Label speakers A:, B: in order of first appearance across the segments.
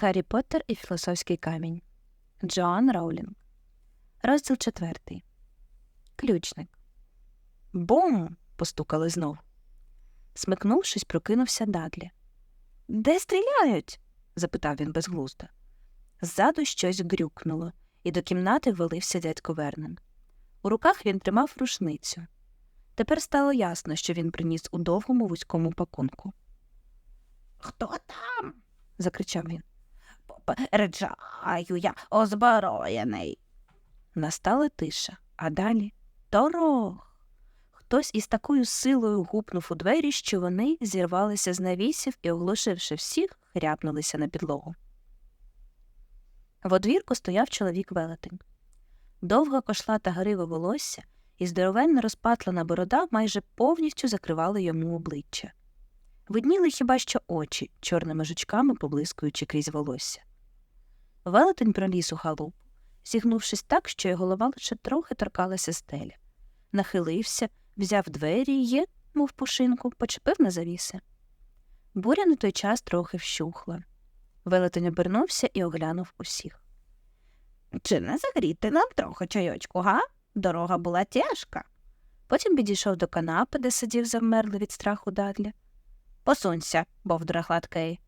A: Гаррі Поттер і філософський камінь. Джоан Роулінг. Розділ четвертий. Ключник. Бум. постукали знов. Смикнувшись, прокинувся Дадлі. Де стріляють? запитав він безглуздо. Ззаду щось грюкнуло, і до кімнати ввалився дядько Вернен. У руках він тримав рушницю. Тепер стало ясно, що він приніс у довгому вузькому пакунку.
B: Хто там?
A: закричав він.
B: Попереджаю, я озброєний.
A: Настала тиша, а далі торох. Хтось із такою силою гупнув у двері, що вони зірвалися з навісів і, оглушивши всіх, хряпнулися на підлогу. В одвірку стояв чоловік велетень. Довга кошлата грива волосся і здоровенна розпатлена борода майже повністю закривали йому обличчя. Видніли хіба що очі, чорними жучками поблискуючи крізь волосся. Велетень проліз у халупу, зігнувшись так, що його голова лише трохи торкалася стеля. Нахилився, взяв двері і, мов пушинку, почепив на завіси. Буря на той час трохи вщухла. Велетень обернувся і оглянув усіх.
B: Чи не загріти нам трохи чайочку, га? Дорога була тяжка.
A: Потім підійшов до канапи, де сидів завмерлий від страху Дадлі.
B: Посунься, бовдра гладкий.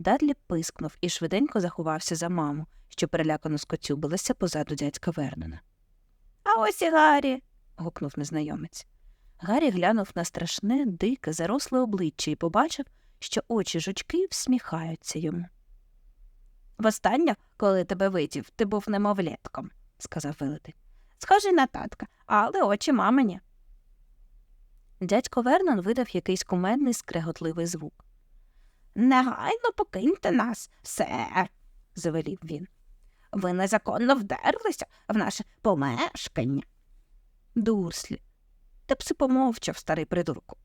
A: Дадлі пискнув і швиденько заховався за маму, що перелякано скоцюбилася позаду дядька Вернона.
B: А ось і Гаррі.
A: гукнув незнайомець. Гаррі глянув на страшне, дике, заросле обличчя і побачив, що очі жучки всміхаються йому.
B: Востаннє, коли тебе видів, ти був немовлятком,
A: сказав велетень.
B: Схожий на татка, але очі мамині.
A: Дядько Вернон видав якийсь кумедний скреготливий звук.
B: Негайно покиньте нас, сер,
A: завелів він.
B: Ви незаконно вдерлися в наше помешкання.
A: Дурслі.
B: Та б си помовчав, старий придурку.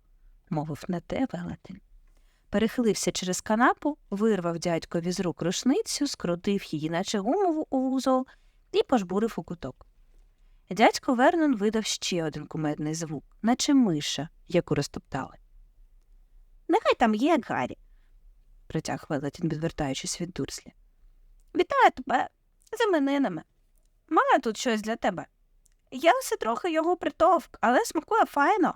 A: мовив на те велетень. Перехилився через канапу, вирвав дядькові з рук рушницю, скрутив її, наче гумову у вузол, і пожбурив у куток. Дядько Вернон видав ще один кумедний звук, наче миша, яку розтоптали.
B: Нехай там є, Гаррі.
A: Протяг велетень, відвертаючись від дурслі.
B: Вітаю тебе з іменинами. Маю тут щось для тебе. Я все трохи його притовк, але смакує файно.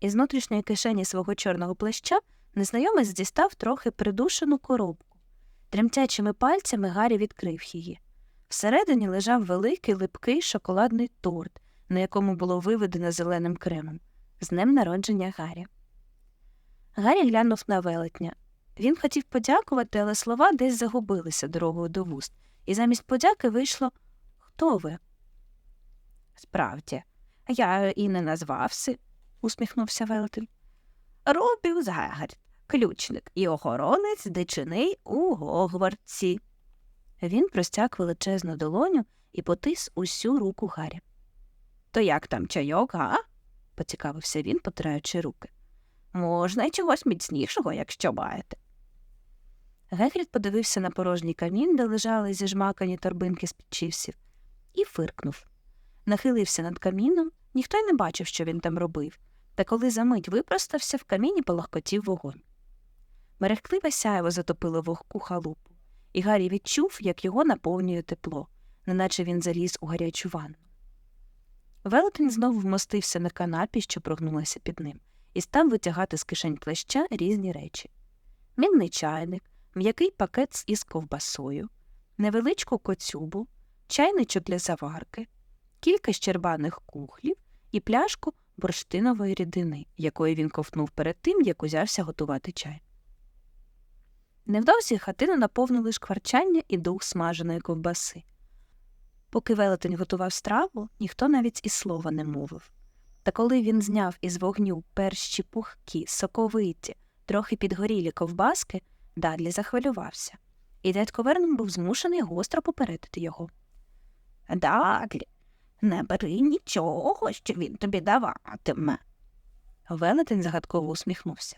A: Із внутрішньої кишені свого чорного плаща незнайомець дістав трохи придушену коробку. Тремтячими пальцями Гаррі відкрив її. Всередині лежав великий липкий шоколадний торт, на якому було виведено зеленим кремом. З днем народження Гаррі. Гаррі глянув на велетня. Він хотів подякувати, але слова десь загубилися дорогою до вуст, і замість подяки вийшло Хто ви?
B: Справді, я і не назвався,
A: усміхнувся велетень.
B: Робів Згагард, ключник і охоронець дичини у Гогвартсі.
A: Він простяг величезну долоню і потис усю руку Гаррі.
B: То як там чайок, га?
A: поцікавився він, потираючи руки.
B: Можна й чогось міцнішого, якщо маєте.
A: Гегрід подивився на порожній камін, де лежали зіжмакані торбинки з підчівсів, і фиркнув. Нахилився над каміном, ніхто й не бачив, що він там робив, та коли за мить випростався, в каміні полагкотів вогонь. Мерехтливе сяйво затопило вогку халупу, і Гаррі відчув, як його наповнює тепло, неначе він заліз у гарячу ванну. Велетень знову вмостився на канапі, що прогнулася під ним, і став витягати з кишень плаща різні речі. Мінний чайник, м'який пакет із ковбасою, невеличку коцюбу, чайничок для заварки, кілька щербаних кухлів і пляшку бурштинової рідини, якої він ковтнув перед тим, як узявся готувати чай. Невдовзі хатину наповнили шкварчання і дух смаженої ковбаси. Поки велетень готував страву, ніхто навіть і слова не мовив. Та коли він зняв із вогню перші пухкі, соковиті, трохи підгорілі ковбаски, Дадлі захвилювався, і дядько Вернон був змушений гостро попередити його.
B: Дадлі, не бери нічого, що він тобі даватиме.
A: Велетень загадково усміхнувся.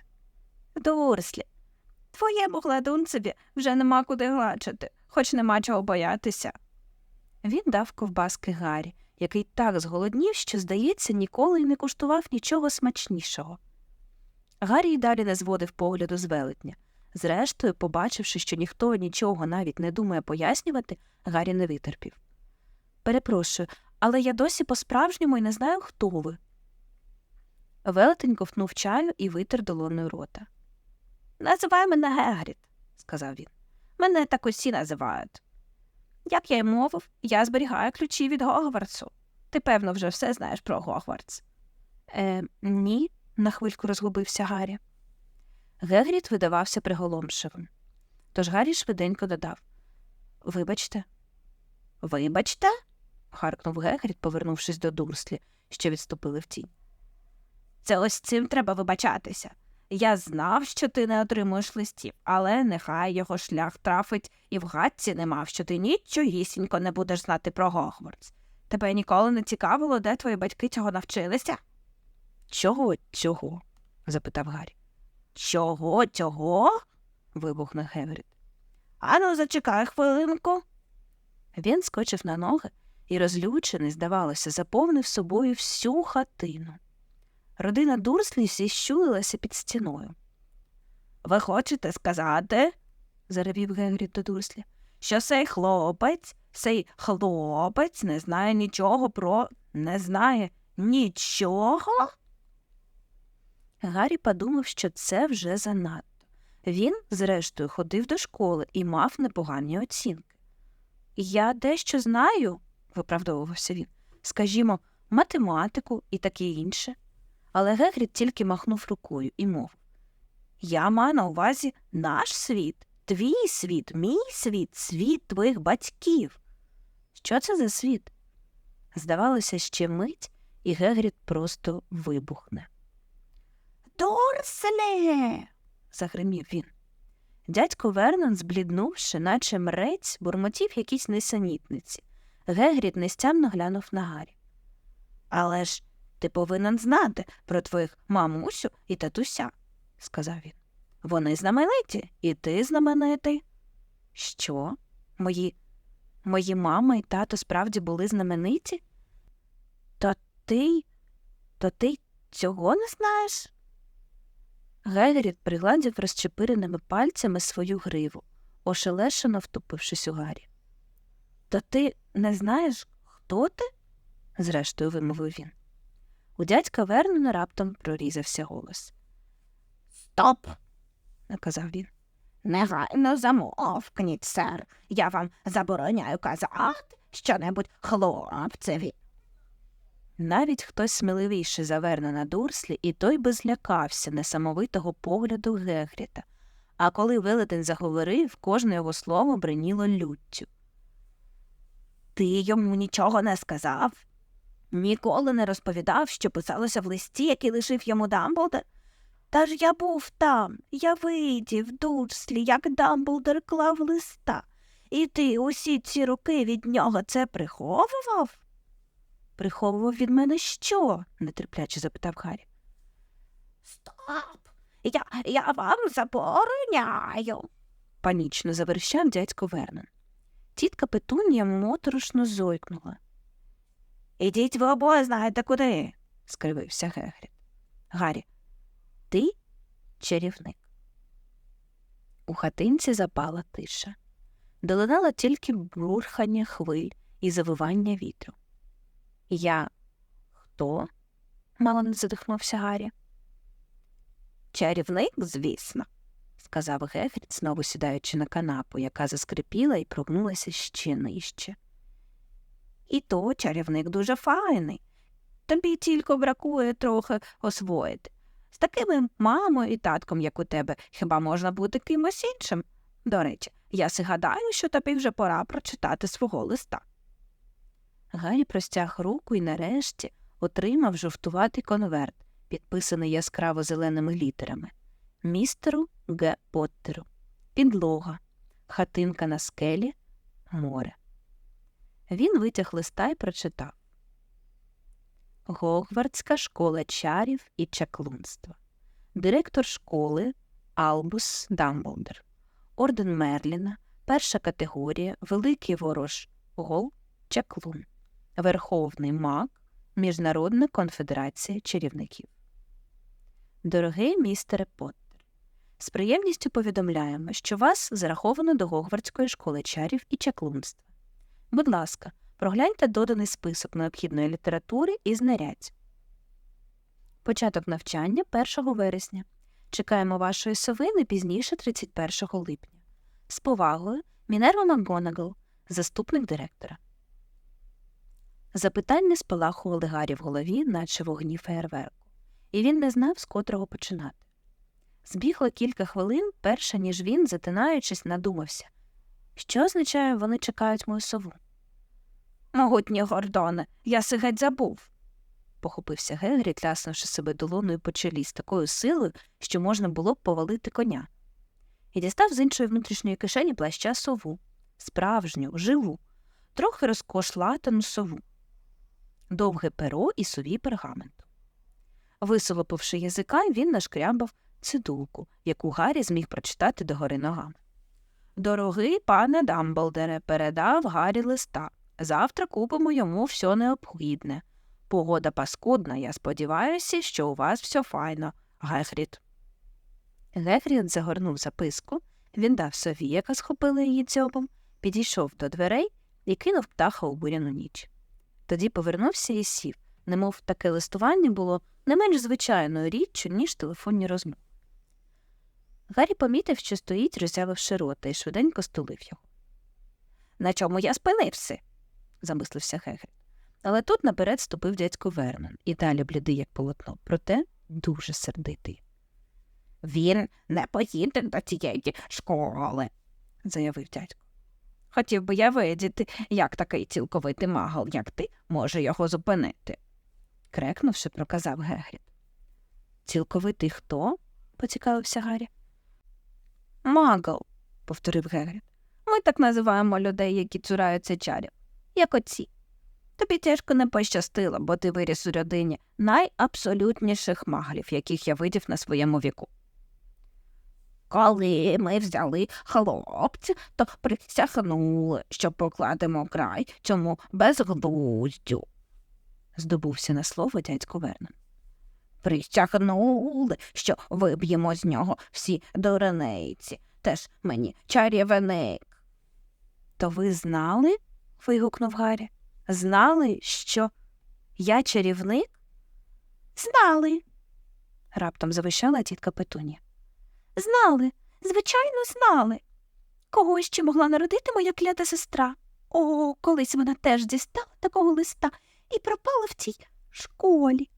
B: Дурслі, твоєму гладунцеві вже нема куди глачити, хоч нема чого боятися.
A: Він дав ковбаски Гаррі, який так зголоднів, що, здається, ніколи й не куштував нічого смачнішого. Гаррі й далі не зводив погляду з велетня. Зрештою, побачивши, що ніхто нічого навіть не думає пояснювати, Гаррі не витерпів. Перепрошую, але я досі по-справжньому і не знаю, хто ви. Велетень ковтнув чаю і витер долоною рота.
B: Називай мене Гегріт,
A: сказав він.
B: мене так усі називають. Як я й мовив, я зберігаю ключі від Гогвартсу. Ти, певно, вже все знаєш про Гогвартс.
A: Е, ні, на хвильку розгубився Гаррі. Гегріт видавався приголомшивим. Тож Гаррі швиденько додав Вибачте,
B: Вибачте,
A: гаркнув Гегріт, повернувшись до Дурслі, що відступили в тінь.
B: це ось цим треба вибачатися. Я знав, що ти не отримуєш листів, але нехай його шлях трафить і в гадці не мав, що ти нічогісінько не будеш знати про Гогвартс. Тебе ніколи не цікавило, де твої батьки цього навчилися?
A: Чого цього? запитав Гаррі.
B: Чого цього?
A: вибухнув Гегріт.
B: Ану, зачекай хвилинку.
A: Він скочив на ноги і, розлючений, здавалося, заповнив собою всю хатину. Родина Дурслі зіщулилася під стіною.
B: Ви хочете сказати,
A: заревів Гегріт до Дурслі.
B: що цей хлопець, цей хлопець не знає нічого про. не знає нічого?
A: Гаррі подумав, що це вже занадто. Він, зрештою, ходив до школи і мав непогані оцінки. Я дещо знаю, виправдовувався він, скажімо, математику і таке інше. Але Гегріт тільки махнув рукою і мовив
B: Я маю на увазі наш світ, твій світ, мій світ, світ твоїх батьків.
A: Що це за світ? Здавалося, ще мить, і Гегріт просто вибухне.
B: Дурслі.
A: загримів він. Дядько Вернон, збліднувши, наче мрець, бурмотів якісь несенітниці. Гегріт нестямно глянув на Гаррі.
B: Але ж ти повинен знати про твоїх мамусю і татуся,
A: сказав він.
B: вони знамениті, і ти знаменитий.
A: Що? Мої мої мама і тато справді були знамениті?
B: То ти, то ти цього не знаєш?
A: Гегріт пригладив розчепиреними пальцями свою гриву, ошелешено втупившись у Гаррі.
B: То ти не знаєш, хто ти?
A: зрештою вимовив він. У дядька Вернона раптом прорізався голос.
B: Стоп,
A: наказав він.
B: негайно замовкніть, сер. Я вам забороняю казати щонебудь хлопцеві.
A: Навіть хтось сміливіший за Вернона Дурслі, і той би злякався несамовитого погляду Гегріта. А коли велетень заговорив, кожне його слово бриніло люттю.
B: Ти йому нічого не сказав? Ніколи не розповідав, що писалося в листі, який лишив йому Дамблдор? Та ж я був там, я видів, Дурслі, як Дамблдор клав листа. І ти усі ці роки від нього це приховував?
A: Приховував від мене що? нетерпляче запитав Гаррі.
B: Стоп! Я, я вам забороняю.
A: панічно заверщав дядько Вернон. Тітка Петунія моторошно зойкнула,
B: Ідіть ви обоє знаєте куди.
A: скривився Гегріт. Гаррі, ти чарівник. У хатинці запала тиша. Долинало тільки бурхання хвиль і завивання вітру. Я хто? мало не задихнувся Гаррі.
B: Чарівник, звісно.
A: сказав Гегріт, знову сідаючи на канапу, яка заскрипіла і прогнулася ще нижче.
B: І то чарівник дуже файний. Тобі тільки бракує трохи освоїти. З такими мамою і татком, як у тебе, хіба можна бути кимось іншим? До речі, я си гадаю, що тобі вже пора прочитати свого листа.
A: Гаррі простяг руку і нарешті отримав жовтуватий конверт, підписаний яскраво зеленими літерами. Містеру Г. Поттеру. Підлога. Хатинка на скелі. Море. Він витяг листа і прочитав Гогвардська школа чарів і чаклунства. Директор школи Албус Дамблдор. Орден Мерліна. Перша категорія. Великий ворож. Гол. Чаклун. Верховний маг. Міжнародна конфедерація чарівників. Дорогий містере Поттер, З приємністю повідомляємо, що вас зараховано до Гогвардської школи чарів і чаклунства. Будь ласка, прогляньте доданий список необхідної літератури і знарядь. Початок навчання 1 вересня. Чекаємо вашої сови не пізніше 31 липня. З повагою Мінерва МакГонагал, заступник директора. Запитання спалахували Гаррі в голові, наче вогні феєрверку, і він не знав, з котрого починати. Збігло кілька хвилин, перше ніж він, затинаючись, надумався. Що означає, вони чекають мою сову?
B: Могутні Гордоне, я си геть забув.
A: похопився Гегрі, ляснувши себе долоною по чолі з такою силою, що можна було б повалити коня. І дістав з іншої внутрішньої кишені плаща сову, справжню, живу, трохи розкошлатану сову, довге перо і сові пергаменту. Висолопивши язика, він нашкрябав цидулку, яку Гаррі зміг прочитати догори ногами. Дорогий пане Дамблдере, передав Гаррі листа. Завтра купимо йому все необхідне. Погода паскудна, я сподіваюся, що у вас все файно, Гегрід. Гегрід загорнув записку, він дав сові, яка схопила її дзьобом, підійшов до дверей і кинув птаха у буряну ніч. Тоді повернувся і сів, немов таке листування було не менш звичайною річчю, ніж телефонні розмови. Гаррі помітив, що стоїть, роззявивши рота, і швиденько стулив його.
B: На чому я спинився?
A: Замислився Гегрід. Але тут наперед ступив дядько Вернон, і далі блідий, як полотно, проте дуже сердитий,
B: Він не поїде до цієї школи,
A: заявив дядько.
B: Хотів би я видіти, як такий цілковитий магал, як ти, може його зупинити.
A: крекнувши, проказав Гегрід. Цілковитий хто? поцікавився Гаррі.
B: Магал,
A: повторив Гегрід.
B: ми так називаємо людей, які цураються чарів, як оці. Тобі тяжко не пощастило, бо ти виріс у родині найабсолютніших маглів, яких я видів на своєму віку. Коли ми взяли хлопця, то присягнули, що покладемо край цьому безглуздю.
A: здобувся на слово дядько Вернон.
B: Присягнули, що виб'ємо з нього всі дурниці. Теж мені чарівник.
A: То ви знали? Вигукнув Гаррі. Знали, що я чарівник?
B: Знали,
A: раптом завищала тітка Петунія.
B: знали, звичайно, знали. Кого ще могла народити моя клята сестра? О, колись вона теж дістала такого листа і пропала в цій школі.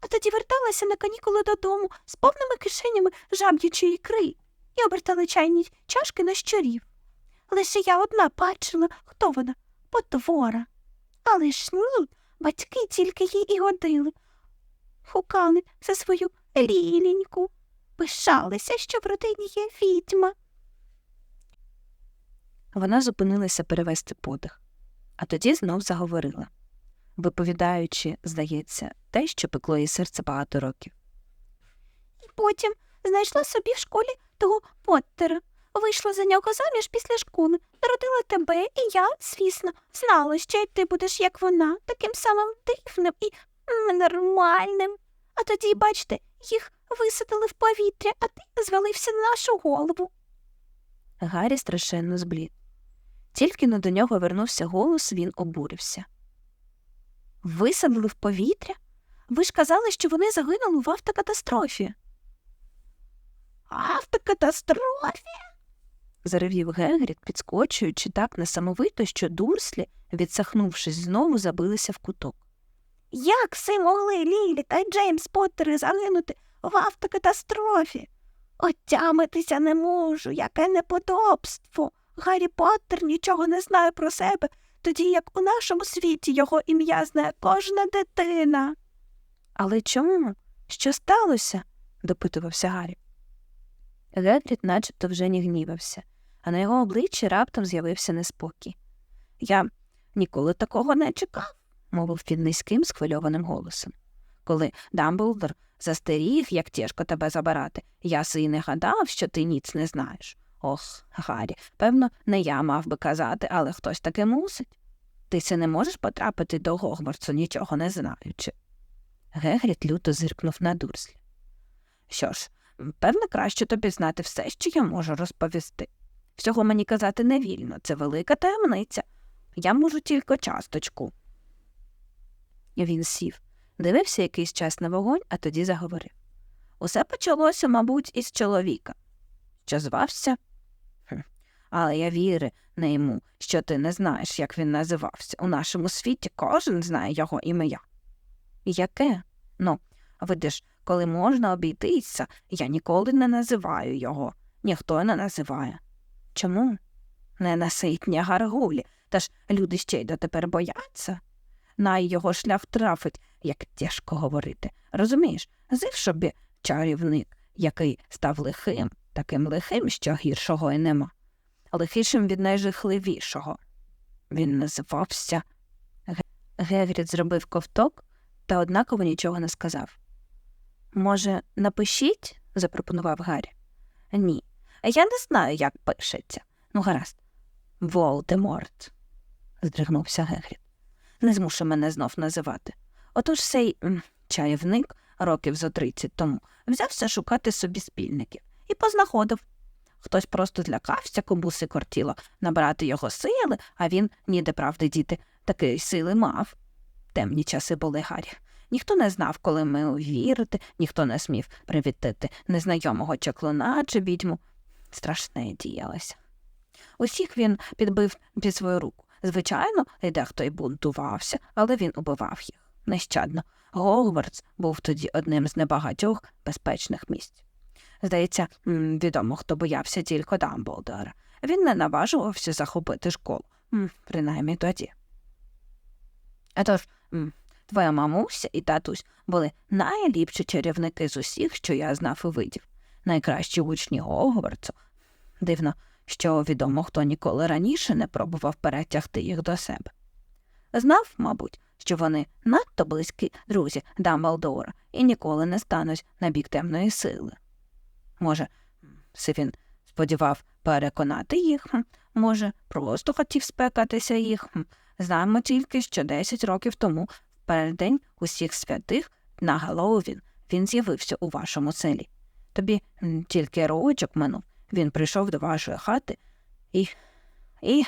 B: А тоді верталася на канікули додому з повними кишенями жаб'ячої ікри і обертала чайні чашки на щурів. Лише я одна бачила, хто вона, потвора. Але ж ні, батьки тільки їй і годили. Хукали за свою ліленьку, пишалися, що в родині є відьма.
A: Вона зупинилася перевести подих, а тоді знов заговорила, виповідаючи, здається, те, що пекло її серце багато років.
B: І потім знайшла собі в школі того Поттера. Вийшла за нього заміж після школи, народила тебе, і я, звісно, знала, що й ти будеш, як вона, таким самим дивним і нормальним. А тоді, бачите, їх висадили в повітря, а ти звалився на нашу голову.
A: Гаррі страшенно зблід. Тільки но до нього вернувся голос, він обурився.
B: Висадили в повітря? Ви ж казали, що вони загинули в автокатастрофі. Автокатастрофі?
A: Заревів Гегрід, підскочуючи так несамовито, що дурслі, відсахнувшись, знову забилися в куток.
B: Як си могли Лілі та Джеймс Поттери загинути в автокатастрофі? Отямитися не можу, яке неподобство. Гаррі Поттер нічого не знає про себе, тоді як у нашому світі його ім'я знає кожна дитина.
A: Але чому? Що сталося? допитувався Гаррі. Гедрід начебто вже не гнівався, а на його обличчі раптом з'явився неспокій.
B: Я ніколи такого не чекав.
A: мовив він низьким, схвильованим голосом. Коли Дамблдор застеріг, як тяжко тебе забирати, я си не гадав, що ти ніц не знаєш. Ох, Гаррі, певно, не я мав би казати, але хтось таки мусить. Ти си не можеш потрапити до Гогвартсу, нічого не знаючи. Гегрід люто зиркнув на Дурслі. Що ж,
B: Певно, краще тобі знати все, що я можу розповісти. Всього мені казати не вільно, це велика таємниця. Я можу тільки часточку.
A: Він сів, дивився якийсь час на вогонь, а тоді заговорив.
B: Усе почалося, мабуть, із чоловіка, що звався. Але я вірю не йому, що ти не знаєш, як він називався. У нашому світі кожен знає його ім'я. Яке? Ну, видиш, коли можна обійтися, я ніколи не називаю його. Ніхто не називає. Чому? Ненаситні гаргулі, та ж люди ще й дотепер бояться. Най його шлях трафить, як тяжко говорити. Розумієш, зив собі чарівник, який став лихим, таким лихим, що гіршого й нема, лихішим від найжахливішого. Він називався.
A: Гегрід зробив ковток та однаково нічого не сказав. Може, напишіть? запропонував Гаррі.
B: Ні, я не знаю, як пишеться. Ну, гаразд. Волдеморт, здригнувся Гегрід. Не змушуй мене знов називати. Отож цей м, чаївник років зо тридцять тому взявся шукати собі спільників і познаходив. Хтось просто злякався, комусь кортіло набрати його сили, а він ніде правди діти такої сили мав. Темні часи були Гаррі. Ніхто не знав, коли ми вірити, ніхто не смів привітати незнайомого чаклуна чи відьму. Страшне діялося. Усіх він підбив під свою руку. Звичайно, і дехто й бунтувався, але він убивав їх нещадно. Гогвардс був тоді одним з небагатьох безпечних місць. Здається, відомо, хто боявся тільки Дамблдора. Він не наважувався захопити школу, принаймні тоді. А тож, твоя мамуся і татусь були найліпші чарівники з усіх, що я знав і видів, найкращі учні Гогвардсу. Дивно, що відомо, хто ніколи раніше не пробував перетягти їх до себе. Знав, мабуть, що вони надто близькі друзі Дамблдора і ніколи не стануть на бік темної сили. Може, це він сподівав переконати їх, може, просто хотів спекатися їх. Знаємо тільки, що десять років тому, в переддень усіх святих, на Галлоуін, він з'явився у вашому селі. Тобі тільки рочок минув, він прийшов до вашої хати і. і.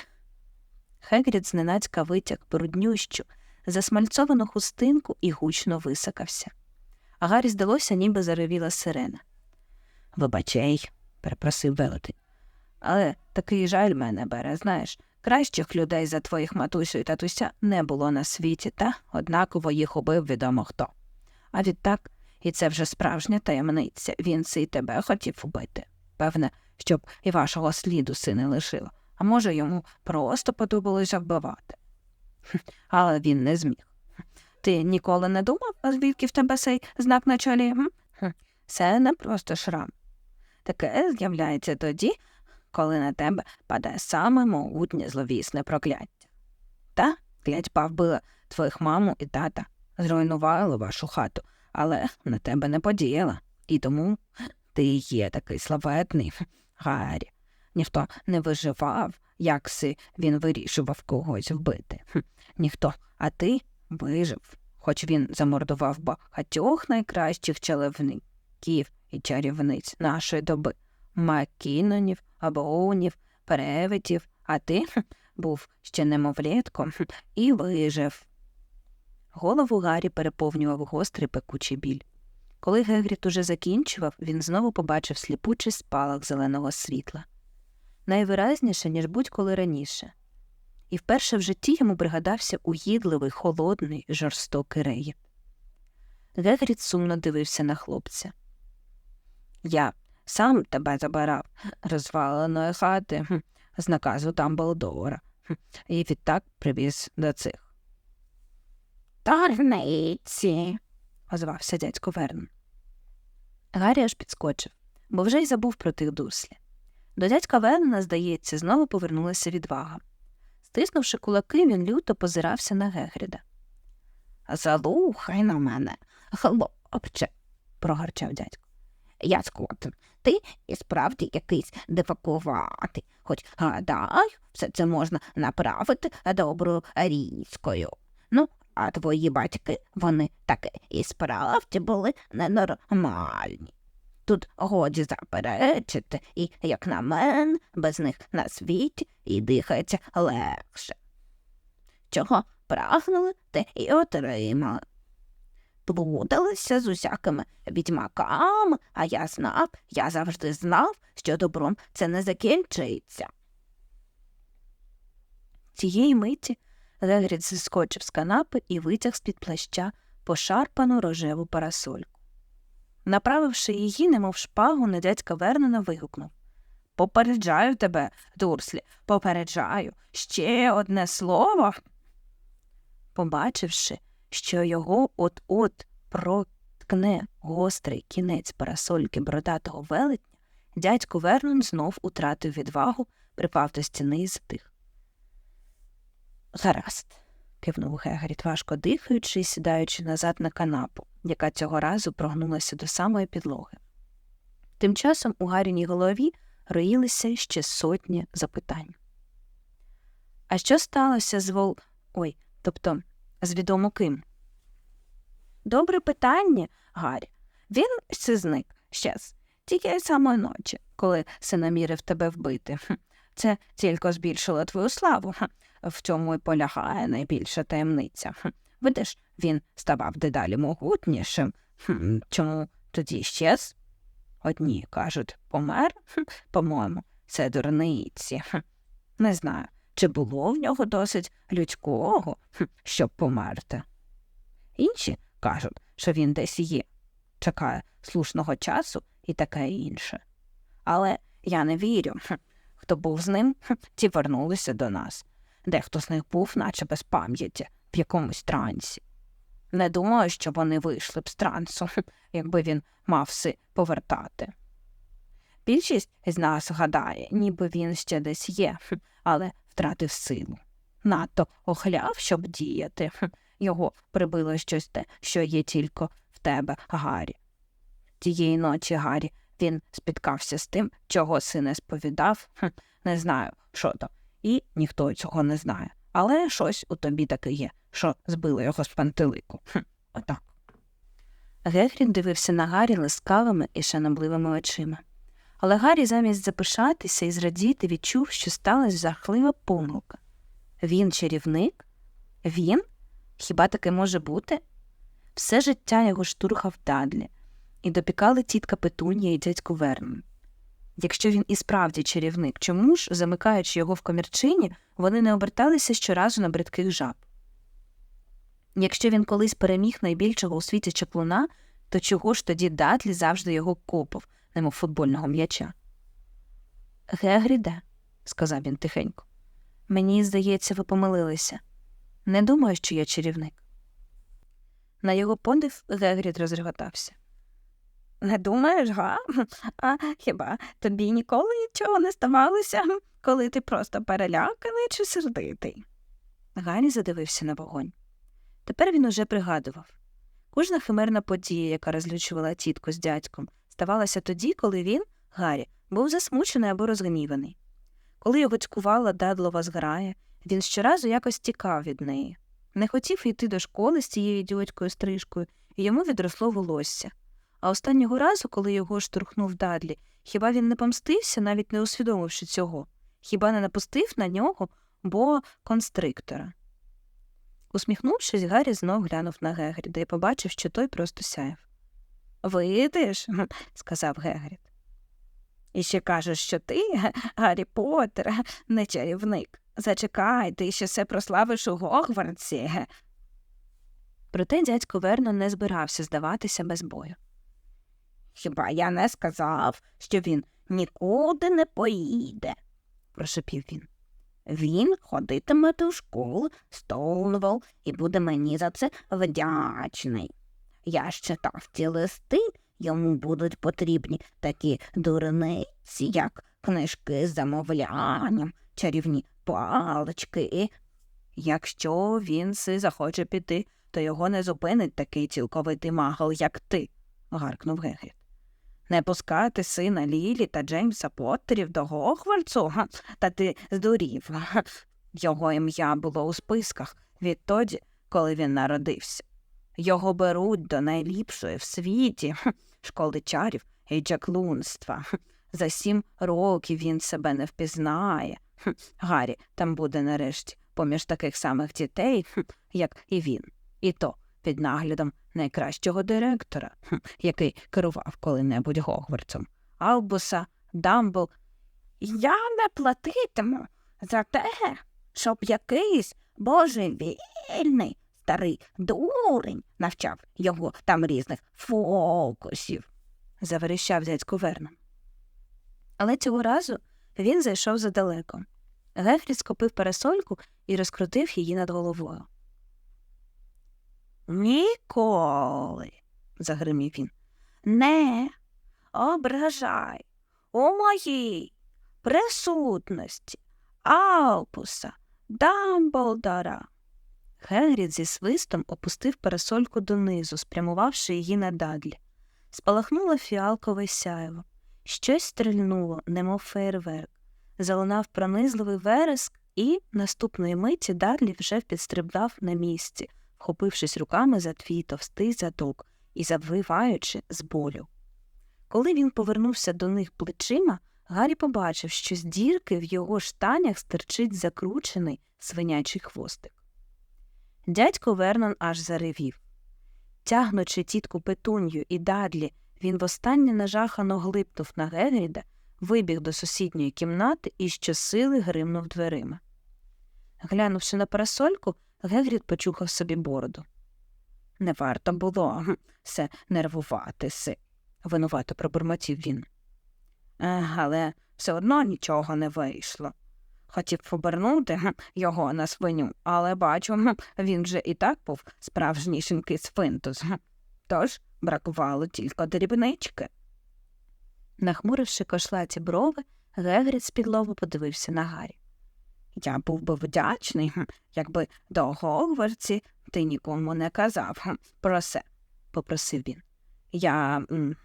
A: Хегрід зненацька витяг бруднющу, засмальцовану хустинку і гучно висакався. А Гаррі здалося, ніби заревіла сирена.
B: Вибачай, перепросив велетень. Але такий жаль мене бере, знаєш. Кращих людей за твоїх матусю і татуся не було на світі, та однаково їх убив відомо хто. А відтак, і це вже справжня таємниця, він це й тебе хотів убити. Певне, щоб і вашого сліду сини лишило, а може, йому просто подобалося вбивати. Але він не зміг. Ти ніколи не думав, звідки в тебе цей знак на чолі? Це не просто шрам. Таке з'являється тоді, коли на тебе падає саме могутнє зловісне прокляття. Та клятьба вбила твоїх маму і тата, зруйнувала вашу хату, але на тебе не подіяла. І тому ти є такий славетний Гаррі. Ніхто не виживав, як си він вирішував когось вбити. Ніхто, а ти вижив, хоч він замордував багатьох найкращих чарівників і чарівниць нашої доби Макінонів, Абоунів, Перевитів, а ти був ще немовлітком і вижив.
A: Голову Гаррі переповнював гострий пекучий біль. Коли Гегріт уже закінчував, він знову побачив сліпучий спалах зеленого світла. Найвиразніше, ніж будь-коли раніше. І вперше в житті йому пригадався уїдливий, холодний, жорстокий регіт. Гегріт сумно дивився на хлопця.
B: Я сам тебе забирав розваленої хати з наказу Дамблдора і відтак привіз до цих. Тарниці, озвався дядько Верн.
A: Гаррі аж підскочив, бо вже й забув про тих дуслі. До дядька Вернона, здається, знову повернулася відвага. Стиснувши кулаки, він люто позирався на Гегріда.
B: Залухай на мене, хлопче, прогарчав дядько. Я скотин, ти і справді якийсь дивакуватий, хоч гадаю, все це можна направити доброю різкою. Ну, а твої батьки, вони таки і справді були ненормальні. Тут годі заперечити, і, як на мен, без них на світі і дихається легше. Чого прагнули, те і отримали. Плуталися з усякими відьмаками, а я знав, я завжди знав, що добром це не закінчиться.
A: Цієї миті Гегрід зіскочив з канапи і витяг з-під плаща пошарпану рожеву парасольку. Направивши її, немов шпагу, на дядька Вернона вигукнув Попереджаю тебе, Дурслі, попереджаю. Ще одне слово. Побачивши, що його от-от проткне гострий кінець парасольки бродатого велетня, дядько Вернон знов утратив відвагу, припав до стіни і затих. Гаразд, кивнув Гегріт, важко дихаючи і сідаючи назад на канапу, яка цього разу прогнулася до самої підлоги. Тим часом у Гаріній голові роїлися ще сотні запитань. А що сталося з вол... Ой, тобто, з відомо ким? Добре питання, Гаррі. Він ще зник щас, тільки самої ночі, коли се намірив тебе вбити. Це тільки збільшило твою славу. В цьому й полягає найбільша таємниця. Видиш, він ставав дедалі могутнішим. Чому тоді щез? Одні кажуть, помер? По-моєму, це дурниці. Не знаю, чи було в нього досить людського, щоб померти. Інші кажуть, що він десь є, чекає слушного часу і таке інше. Але я не вірю. Хто був з ним, ті вернулися до нас. Дехто з них був, наче без пам'яті, в якомусь трансі. Не думаю, що вони вийшли б з трансу, якби він мав си повертати. Більшість з нас гадає, ніби він ще десь є, але втратив силу. Надто охляв, щоб діяти. Його прибило щось те, що є тільки в тебе, Гаррі. Тієї ночі, Гаррі, він спіткався з тим, чого син сповідав. Не знаю, що то, і ніхто цього не знає. Але щось у тобі таке є, що збило його з пантелику. Хм, Отак. Гегрід дивився на Гаррі ласкавими і шанобливими очима. Але Гаррі замість запишатися і зрадіти відчув, що сталася жахлива помилка. Він чарівник? Він? Хіба таке може бути? Все життя його штурхав Дадлі, і допікали тітка Петунія і дядько Вернон. Якщо він і справді чарівник, чому ж, замикаючи його в комірчині, вони не оберталися щоразу на бридких жаб? Якщо він колись переміг найбільшого у світі чаплуна, то чого ж тоді Дадлі завжди його копав, немов футбольного м'яча? Гегріде, сказав він тихенько, мені здається, ви помилилися. Не думаю, що я чарівник. На його подив Гегрід розреготався. Не думаєш, га? А хіба тобі ніколи нічого не ставалося, коли ти просто переляканий чи сердитий? Гаррі задивився на вогонь. Тепер він уже пригадував. Кожна химерна подія, яка розлючувала тітку з дядьком, ставалася тоді, коли він, Гаррі, був засмучений або розгніваний. Коли його цькувала дадлова зграя, він щоразу якось тікав від неї. Не хотів йти до школи з цією ідіотською стрижкою, і йому відросло волосся. А останнього разу, коли його штурхнув Дадлі, хіба він не помстився, навіть не усвідомивши цього? Хіба не напустив на нього бо констриктора? Усміхнувшись, Гаррі знов глянув на Гегріда і побачив, що той просто сяяв. Видиш, сказав Гегрід. І ще кажеш, що ти, Гаррі Поттер, не чарівник. Зачекай, ти ще все прославиш у Гогвартсі. Проте дядько Вернон не збирався здаватися без бою. Хіба я не сказав, що він нікуди не поїде, прошепів він. Він ходитиме до школи Стоунвол і буде мені за це вдячний. Я ж читав ті листи, йому будуть потрібні такі дурниці, як книжки з замовлянням, чарівні палички. Якщо він си захоче піти, то його не зупинить такий цілковитий магал, як ти, гаркнув Гегріт. Не пускати сина Лілі та Джеймса Поттерів до Гохвальцу? Га, Та ти здурів. Його ім'я було у списках відтоді, коли він народився. Його беруть до найліпшої в світі школи чарів і чаклунства. Хм, За сім років він себе не впізнає. Гаррі там буде нарешті поміж таких самих дітей, як і він, і то під наглядом найкращого директора, який керував коли-небудь Гогвартсом, Албуса, Дамбл.
B: Я не платитиму за те, щоб якийсь божевільний старий дурень навчав його там різних фокусів.
A: заверещав дядько Вернон. Але цього разу він зайшов задалеко. Гефрід скопив парасольку і розкрутив її над головою.
B: Ніколи,
A: загримів він.
B: не ображай у моїй присутності Алпуса Дамблдора.
A: Гегрід зі свистом опустив парасольку донизу, спрямувавши її на Дадлі. Спалахнуло фіалкове сяйво. Щось стрельнуло, немов фейерверк. Залунав пронизливий вереск, і наступної миті Дадлі вже підстрибав на місці, вхопившись руками за твій товстий задок і завиваючи з болю. Коли він повернувся до них плечима, Гаррі побачив, що з дірки в його штанях стирчить закручений свинячий хвостик. Дядько Вернон аж заревів. Тягнучи тітку Петунью і Дадлі, він востаннє нажахано глипнув на Гегріда, вибіг до сусідньої кімнати і щосили гримнув дверима. Глянувши на парасольку, Гегрід почухав собі бороду. Не варто було все нервуватися, винувато пробурмотів він. «Ех, Але все одно нічого не вийшло. Хотів повернути його на свиню, але бачу, він вже і так був справжнішенький свинтус. Тож бракувало тільки дрібнички. Нахмуривши кошлаті брови, Гегрід з-під подивився на Гаррі. Я був би вдячний, якби до Гогвартсі ти нікому не казав про це, попросив він. Я м,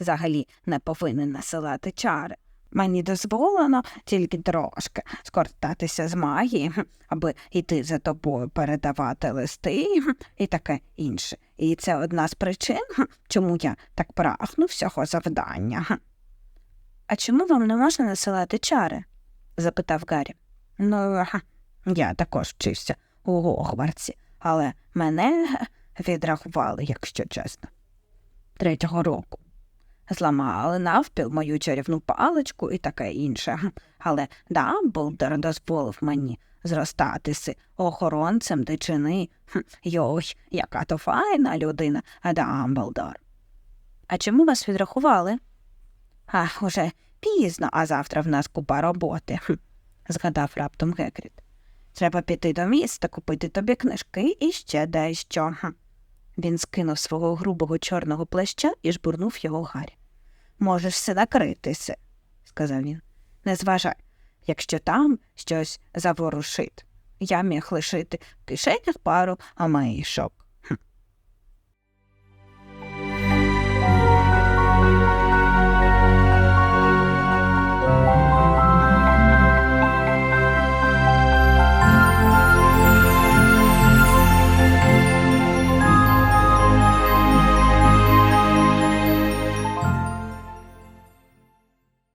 A: взагалі не повинен насилати чари. Мені дозволено тільки трошки скористатися з магії, аби йти за тобою передавати листи і таке інше. І це одна з причин, чому я так прагну всього завдання. А чому вам не можна насилати чари? запитав Гаррі. Ну, ага, я також вчився у Гогвартсі, але мене відрахували, якщо чесно. Третього року. Зламали навпіл мою чарівну паличку і таке інше. Але Дамблдор дозволив мені зростатися охоронцем дичини. Йой, яка то файна людина, Дамблдор. А чому вас відрахували? А, уже пізно, а завтра в нас купа роботи, згадав раптом Гекріт. Треба піти до міста, купити тобі книжки і ще дещо. Він скинув свого грубого чорного плаща і жбурнув його Гаррі. Можеш все накритися, сказав він. Не зважай, якщо там щось заворушить. Я міг лишити в кишенях пару амаїшок.